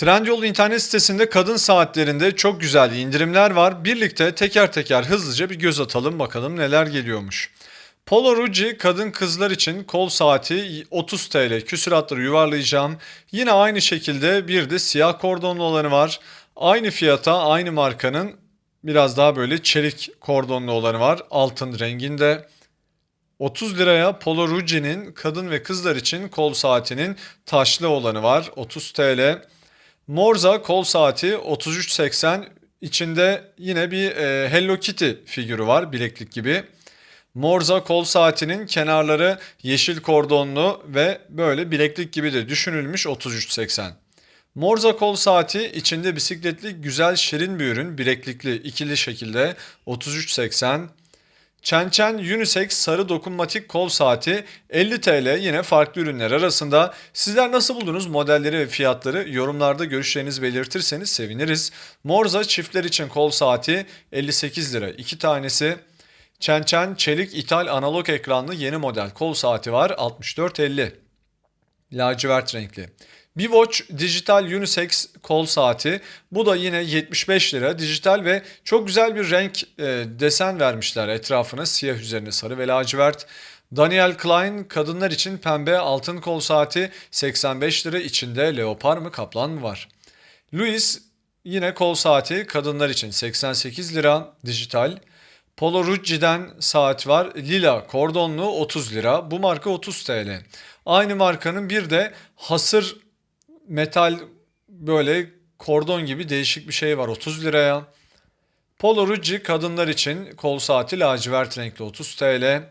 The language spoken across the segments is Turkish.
Trendyol internet sitesinde kadın saatlerinde çok güzel indirimler var. Birlikte teker teker hızlıca bir göz atalım bakalım neler geliyormuş. Polo Rucci kadın kızlar için kol saati 30 TL küsuratları yuvarlayacağım. Yine aynı şekilde bir de siyah kordonlu olanı var. Aynı fiyata aynı markanın biraz daha böyle çelik kordonlu olanı var altın renginde. 30 liraya Polo Rucci'nin kadın ve kızlar için kol saatinin taşlı olanı var 30 TL. Morza kol saati 33.80 içinde yine bir e, Hello Kitty figürü var bileklik gibi. Morza kol saatinin kenarları yeşil kordonlu ve böyle bileklik gibi de düşünülmüş 33.80. Morza kol saati içinde bisikletli güzel şirin bir ürün bileklikli ikili şekilde 33.80. Çençen Unisex sarı dokunmatik kol saati 50 TL yine farklı ürünler arasında. Sizler nasıl buldunuz modelleri ve fiyatları yorumlarda görüşlerinizi belirtirseniz seviniriz. Morza çiftler için kol saati 58 lira 2 tanesi. Çençen çelik ithal analog ekranlı yeni model kol saati var 64.50. Lacivert renkli. Biwatch dijital unisex kol saati. Bu da yine 75 lira. Dijital ve çok güzel bir renk e, desen vermişler etrafına. Siyah üzerine sarı ve lacivert. Daniel Klein kadınlar için pembe altın kol saati 85 lira. içinde leopar mı kaplan mı var? Louis yine kol saati kadınlar için 88 lira dijital. Polo Rucci'den saat var. Lila kordonlu 30 lira. Bu marka 30 TL. Aynı markanın bir de hasır metal böyle kordon gibi değişik bir şey var 30 liraya. Polo Rucci kadınlar için kol saati lacivert renkli 30 TL.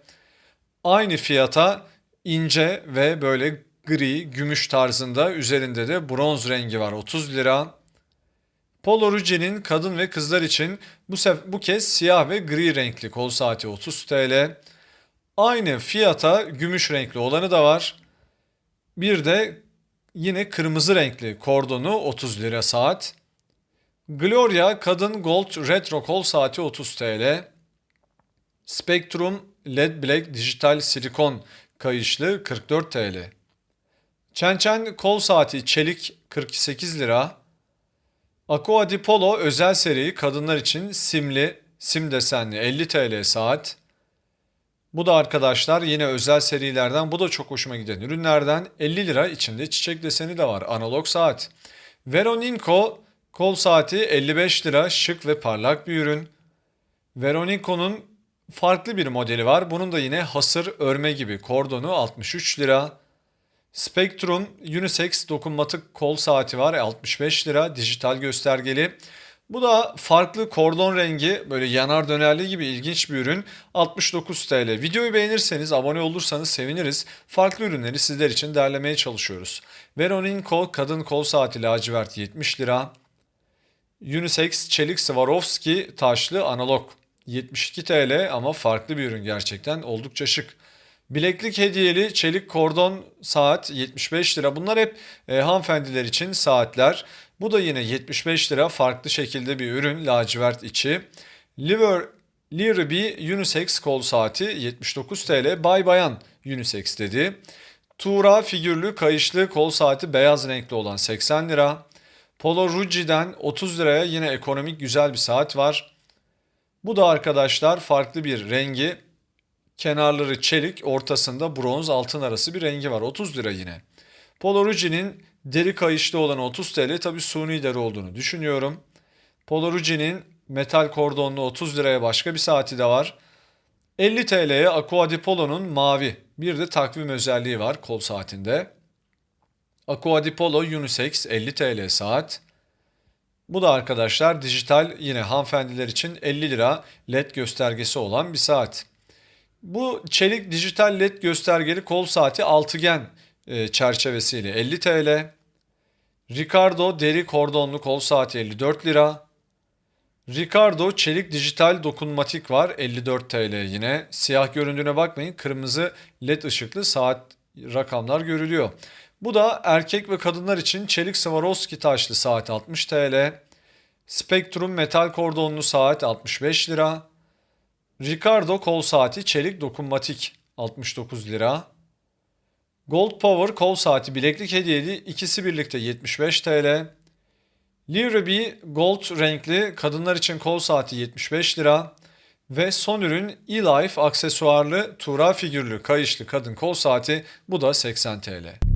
Aynı fiyata ince ve böyle gri, gümüş tarzında üzerinde de bronz rengi var 30 lira. Polo Rucci'nin kadın ve kızlar için bu, sef- bu kez siyah ve gri renkli kol saati 30 TL. Aynı fiyata gümüş renkli olanı da var. Bir de yine kırmızı renkli kordonu 30 lira saat. Gloria kadın gold retro kol saati 30 TL. Spectrum LED Black dijital silikon kayışlı 44 TL. Çençen kol saati çelik 48 lira. Aqua di Polo özel seri kadınlar için simli, sim desenli 50 TL saat. Bu da arkadaşlar yine özel serilerden bu da çok hoşuma giden ürünlerden 50 lira içinde çiçek deseni de var analog saat. Veroninco kol saati 55 lira şık ve parlak bir ürün. Veroninco'nun farklı bir modeli var. Bunun da yine hasır örme gibi kordonu 63 lira. Spectrum Unisex dokunmatik kol saati var 65 lira dijital göstergeli. Bu da farklı kordon rengi böyle yanar dönerli gibi ilginç bir ürün 69 TL. Videoyu beğenirseniz abone olursanız seviniriz. Farklı ürünleri sizler için derlemeye çalışıyoruz. Veroninco kadın kol saati lacivert 70 lira. Unisex çelik Swarovski taşlı analog 72 TL ama farklı bir ürün gerçekten oldukça şık. Bileklik hediyeli çelik kordon saat 75 lira. Bunlar hep e, hanımefendiler için saatler. Bu da yine 75 lira farklı şekilde bir ürün lacivert içi. Liver Lirby Unisex kol saati 79 TL. Bay Bayan Unisex dedi. Tuğra figürlü kayışlı kol saati beyaz renkli olan 80 lira. Polo Rucci'den 30 liraya yine ekonomik güzel bir saat var. Bu da arkadaşlar farklı bir rengi. Kenarları çelik, ortasında bronz altın arası bir rengi var. 30 lira yine. Polo Rucci'nin deri kayışlı olan 30 TL tabi suni deri olduğunu düşünüyorum. Rucci'nin metal kordonlu 30 liraya başka bir saati de var. 50 TL'ye Aqua di Polo'nun mavi bir de takvim özelliği var kol saatinde. Aqua di Polo Unisex 50 TL saat. Bu da arkadaşlar dijital yine hanımefendiler için 50 lira led göstergesi olan bir saat. Bu çelik dijital led göstergeli kol saati altıgen e, çerçevesiyle 50 TL. Ricardo deri kordonlu kol saati 54 lira. Ricardo çelik dijital dokunmatik var 54 TL yine. Siyah göründüğüne bakmayın kırmızı led ışıklı saat rakamlar görülüyor. Bu da erkek ve kadınlar için çelik Swarovski taşlı saat 60 TL. Spectrum metal kordonlu saat 65 lira. Ricardo kol saati çelik dokunmatik 69 lira. Gold Power kol saati bileklik hediyeli ikisi birlikte 75 TL. Livreby Gold renkli kadınlar için kol saati 75 lira. Ve son ürün E-Life aksesuarlı Tuğra figürlü kayışlı kadın kol saati bu da 80 TL.